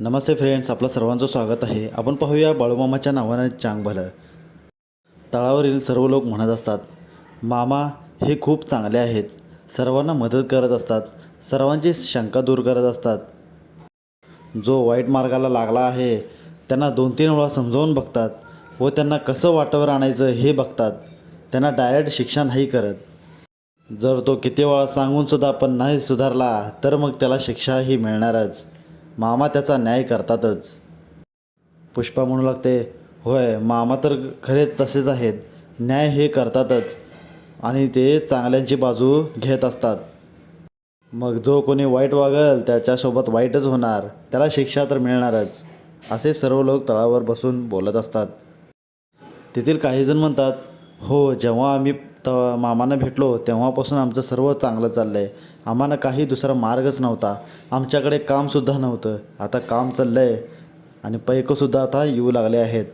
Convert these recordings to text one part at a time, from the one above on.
नमस्ते friends आपलं सर्वांचं स्वागत आहे. आपण पाहूया बाळूमामाच्या नावानं चांग भलं. तळावरील सर्व लोक म्हणत असतात मामा हे खूप चांगले आहेत. सर्वांना मदत करत असतात. सर्वांची शंका दूर करत असतात. जो वाईट मार्गाला लागला आहे त्यांना दोन तीन वेळा समजावून बघतात व त्यांना कसं वाटावर आणायचं हे बघतात. त्यांना डायरेक्ट शिक्षा नाही करत. जर तो किती वेळा सांगूनसुद्धा पण नाही सुधारला तर मग त्याला शिक्षाही मिळणारच. मामा त्याचा न्याय करतातच. पुष्पा म्हणू लागते होय मामा तर खरेच तसेच आहेत. न्याय हे करतातच आणि ते चांगल्यांची बाजू घेत असतात. मग जो कोणी वाईट वागल त्याच्यासोबत वाईटच होणार. त्याला शिक्षा तर मिळणारच. असे सर्व लोक तळावर बसून बोलत असतात. तेथील काहीजण म्हणतात हो जेव्हा आम्ही त मामांना भेटलो तेव्हापासून आमचं सर्व चांगलं चाललं आहे आम्हाला काही दुसरा मार्गच नव्हता. आमच्याकडे कामसुद्धा नव्हतं. आता काम चाललं आहे आणि पैकंसुद्धा आता येऊ लागले आहेत.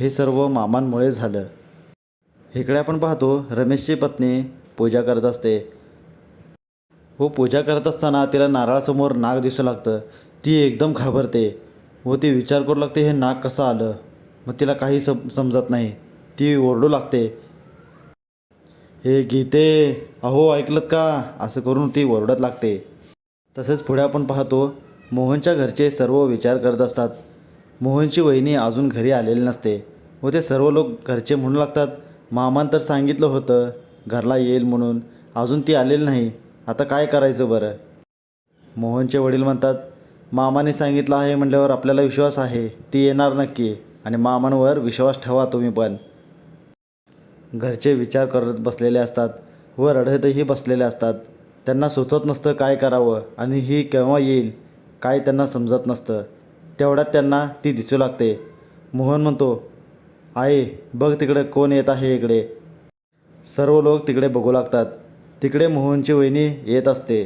हे सर्व मामांमुळे झालं. इकडे आपण पाहतो रमेशची पत्नी पूजा करत असते. हो पूजा करत असताना तिला नारळासमोर नाग दिसू लागतं. ती एकदम घाबरते. व ती विचार करू लागते हे नाग कसं आलं? मग तिला काही सम समजत नाही. ती ओरडू लागते. हे गीते अहो ऐकलत का? असं करून ती ओरडत लागते. तसेच पुढे आपण पाहतो मोहनच्या घरचे सर्व विचार करत असतात. मोहनची वहिनी अजून घरी आलेली नसते व ते सर्व लोक घरचे म्हणू लागतात मामान तर सांगितलं होतं घरला येईल म्हणून. अजून ती आलेली नाही. आता काय करायचं बरं? मोहनचे वडील म्हणतात मामाने सांगितलं आहे म्हटल्यावर आपल्याला विश्वास आहे. ती येणार नक्की आणि मामांवर विश्वास ठेवा तुम्ही पण. घरचे विचार करत बसलेले असतात व रडतही बसलेले असतात. त्यांना सुचत नसतं काय करावं आणि ही केव्हा येईल काय त्यांना समजत नसतं. तेवढ्यात त्यांना ती दिसू लागते. मोहन म्हणतो आई बघ तिकडे कोण येत आहे इकडे. सर्व लोक तिकडे बघू लागतात. तिकडे मोहनची वहिनी येत असते.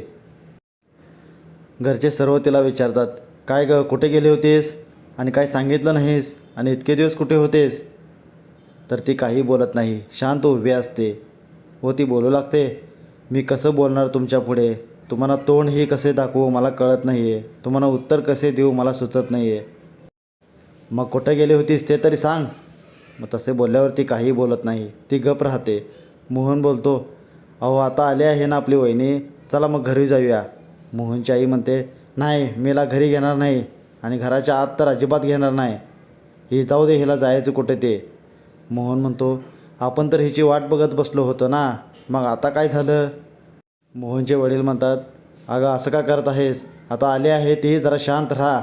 घरचे सर्व तिला विचारतात काय ग कुठे गेले होतेस? आणि काय सांगितलं नाहीस? आणि इतके दिवस कुठे होतेस? तर ती काही बोलत नाही. शांत उभी असते. व ती बोलू लागते. मी कसं बोलणार तुमच्यापुढे? तुम्हाला तोंडही कसे दाखवू मला कळत नाही आहे तुम्हाला उत्तर कसे देऊ मला सुचत नाही आहे मग कुठं गेली होतीस ते तरी सांग. मग तसे बोलल्यावर ती काही बोलत नाही. ती गप राहते. मोहन बोलतो अहो आता आले आहे ना आपली वहिनी. चला मग घरी जाऊया. मोहनची आई म्हणते नाही मीला घरी घेणार नाही आणि घराच्या आत तर अजिबात घेणार नाही. ही जाऊ दे हिला जायचं कुठे ते. मोहन म्हणतो आपण तर हिची वाट बघत बसलो होतो ना मग आता काय झालं? मोहनचे वडील म्हणतात अगं असं का करत आहेस? आता आले आहे ती जरा शांत राहा.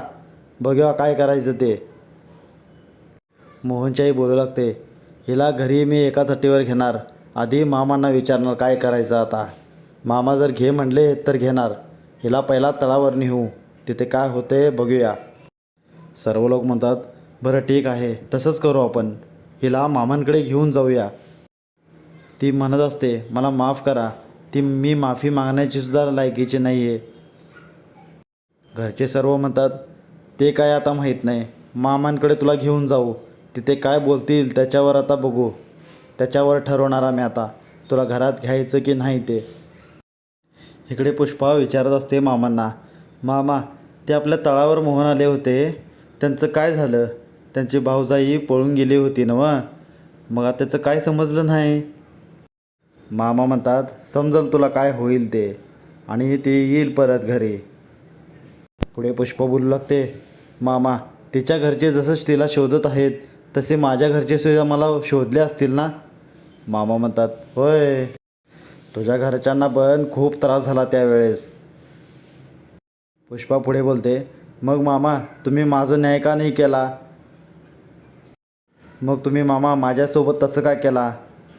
बघूया काय करायचं ते. मोहनच्याही बोलू लागते हिला घरी मी एकाच अट्टीवर घेणार. आधी मामांना विचारणार काय करायचं आता. मामा जर घे म्हणले तर घेणार. हिला पहिला तळावर नेऊ. तिथे काय होते बघूया. सर्व लोक म्हणतात बरं ठीक आहे. तसंच करू आपण. हिला मामांकडे घेऊन जाऊया. ती म्हणत असते मला माफ करा. ती मी माफी मागण्याची सुद्धा लायकीची नाही आहे घरचे सर्व म्हणतात ते काय आता माहीत नाही. मामांकडे तुला घेऊन जाऊ. तिथे काय बोलतील त्याच्यावर आता बघू. त्याच्यावर ठरवणार आम्ही आता. तुला घरात घ्यायचं की नाही ते. इकडे पुष्पा विचारत असते मामांना मामा ते आपल्या तळावर मोहन आले होते. त्यांचं काय झालं? त्यांची भाऊजाई पळून गेली होती ना मग आता त्याचं काय समजलं नाही? मामा म्हणतात समजल तुला काय होईल ते. आणि ते येईल परत घरी. पुढे पुष्पा बोलू लागते मामा तिच्या घरचे जसं तिला शोधत आहेत तसे माझ्या घरचे सुद्धा मला शोधले असतील ना? मामा म्हणतात होय. तुझ्या घरच्यांना पण खूप त्रास झाला त्यावेळेस. पुष्पा पुढे बोलते मग मामा तुम्ही माझं न्याय का नाही केला? मग तुम्ही मामा माझ्यासोबत तसं काय केला?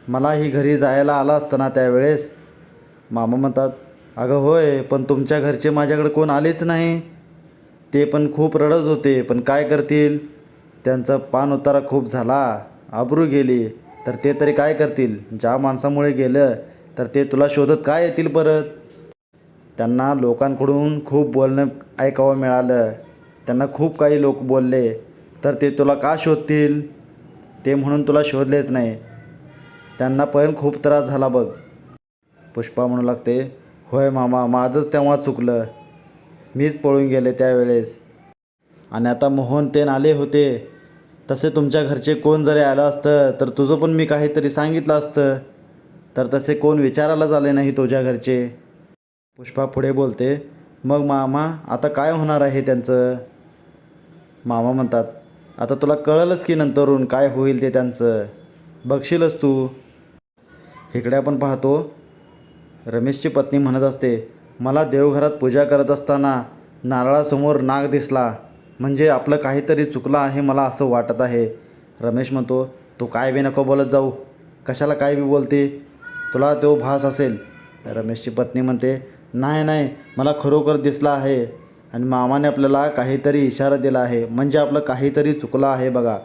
मलाही घरी जायला आला असतं ना त्यावेळेस. मामा म्हणतात अगं होय पण तुमच्या घरचे माझ्याकडे कोण आलेच नाही. ते पण खूप रडत होते पण काय करतील? त्यांचा पान उतारा खूप झाला. आबरू गेली. तर ते तरी काय करतील? ज्या माणसामुळे गेलं तर ते तुला शोधत काय येतील परत? त्यांना लोकांकडून खूप बोलणं ऐकावं मिळालं. त्यांना खूप काही लोक बोलले तर ते तुला का शोधतील? ते म्हणून तुला शोधलेच नाही. त्यांना पण खूप त्रास झाला बघ. पुष्पा म्हणू लागते होय मामा माझंच तेव्हा चुकलं. मीच पळून गेले त्यावेळेस. आणि आता मोहन ते आले होते. तसे तुमच्या घरचे कोण जरी आलं असतं तर तुझं पण मी काहीतरी सांगितलं असतं. तर तसे कोण विचारायला आले नाही तुझ्या घरचे. पुष्पा पुढे बोलते मग मामा आता काय होणार आहे त्यांचं? मामा म्हणतात आता तुला कळलंच की नंतरून काय होईल ते त्यांचं. बघशीलच तू. इकडे आपण पाहतो रमेशची पत्नी म्हणत असते मला देवघरात पूजा करत असताना नारळासमोर नाग दिसला. म्हणजे आपलं काहीतरी चुकलं आहे मला असं वाटत आहे. रमेश म्हणतो तू काय बी नको बोलत जाऊ. कशाला काय बी बोलते? तुला तो भास असेल. रमेशची पत्नी म्हणते नाही नाही मला खरोखर दिसला आहे. आणि मामाने आपल्याला काहीतरी इशारा दिला आहे. म्हणजे आपलं काहीतरी चुकलं आहे बघा.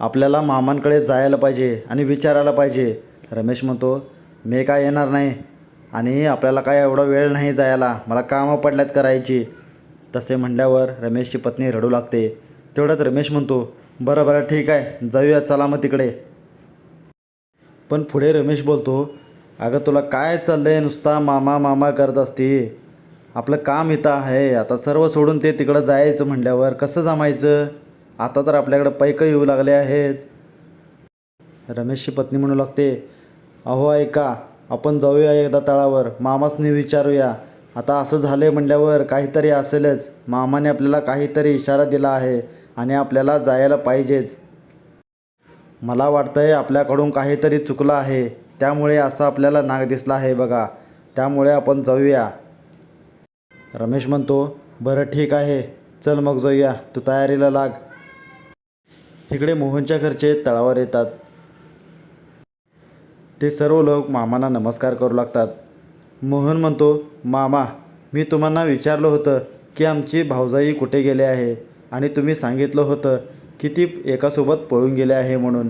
आपल्याला मामांकडे जायला पाहिजे आणि विचारायला पाहिजे. रमेश म्हणतो मी काय येणार नाही आणि आपल्याला काय एवढा वेळ नाही जायला. मला कामं पडल्यात करायची. तसे म्हणल्यावर रमेशची पत्नी रडू लागते. तेवढ्यात रमेश म्हणतो बरं बरं ठीक आहे. जाऊया. चला मग तिकडे. पण पुढे रमेश बोलतो अगं तुला काय चाललं आहे नुसता मामा मामा करत असते? आपलं काम इथं आहे. आता सर्व सोडून ते तिकडं जायचं म्हणल्यावर कसं जमायचं? आता तर आपल्याकडं पैकं येऊ लागले आहेत. रमेशची पत्नी म्हणू लागते अहो ऐका आपण जाऊया एकदा तळावर. मामासनी विचारूया. आता असं झालं म्हणल्यावर काहीतरी असेलच. मामाने आपल्याला काहीतरी इशारा दिला आहे आणि आपल्याला जायला पाहिजेच. मला वाटतंय आपल्याकडून काहीतरी चुकलं आहे. त्यामुळे असं आपल्याला नाग दिसला आहे बघा. त्यामुळे आपण जाऊया. रमेश म्हणतो बरं ठीक आहे. चल मग जाऊया. तू तयारीला लाग. इकडे मोहनच्या घरचे तळावर येतात. ते सर्व लोक मामांना नमस्कार करू लागतात. मोहन म्हणतो मामा मी तुम्हाला विचारलं होतं की आमची भाऊजाई कुठे गेले आहे आणि तुम्ही सांगितलं होतं की ती एकासोबत पळून गेले आहे म्हणून.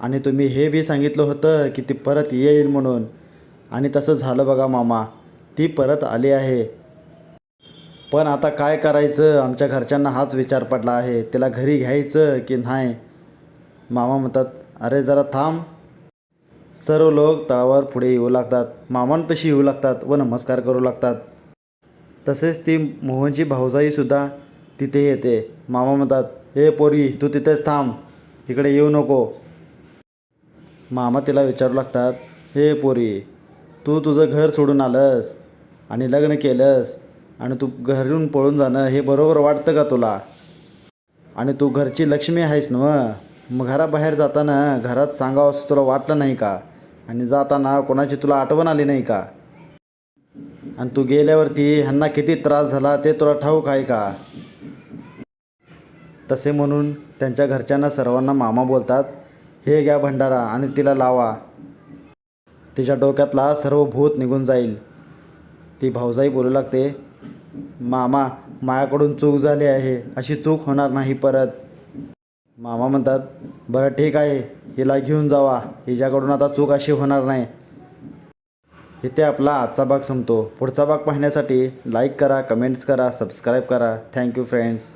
आणि तुम्ही हे बी सांगितलं होतं की ती परत येईल म्हणून. आणि तसं झालं बघा मामा. ती परत आली आहे. पण आता काय करायचं? आमच्या घरच्यांना हाच विचार पडला आहे. तिला घरी घ्यायचं की नाही? मामा म्हणतात अरे जरा थांब. सर्व लोक तळावर पुढे येऊ लागतात. मामांपाशी येऊ लागतात व नमस्कार करू लागतात. तसेच ती मोहनची भाऊजाईसुद्धा तिथे येते. मामा म्हणतात हे पोरी तू तिथेच थांब. इकडे येऊ नको. मामा तिला विचारू लागतात हे पोरी तू तुझं घर सोडून आलंस. आणि लग्न केलंस आणि तू घरून पळून जाणं हे बरोबर वाटतं का तुला? आणि तू घरची लक्ष्मी आहेस नव मग घराबाहेर जाताना घरात सांगावं असं तुला वाटलं नाही का? आणि जाताना कोणाची तुला आठवण आली नाही का? आणि तू गेल्यावरती ह्यांना किती त्रास झाला ते तुला ठाऊक आहे का? तसे म्हणून त्यांच्या घरच्यांना सर्वांना मामा बोलतात हे घ्या भंडारा आणि तिला लावा. तिच्या डोक्यातला सर्व भूत निघून जाईल. ती भाऊजाई बोलू लागते मामा मायाकडून चूक झाली आहे अशी चूक होणार नाही परत. मामा म्हणतात बरं ठीक आहे हिला घेऊन जावा हिच्याकडून आता चूक अशी होणार नाही. इथे आपला आजचा भाग संपतो. पुढचा भाग पाहण्यासाठी लाईक करा कमेंट्स करा सबस्क्राईब करा. Thank you friends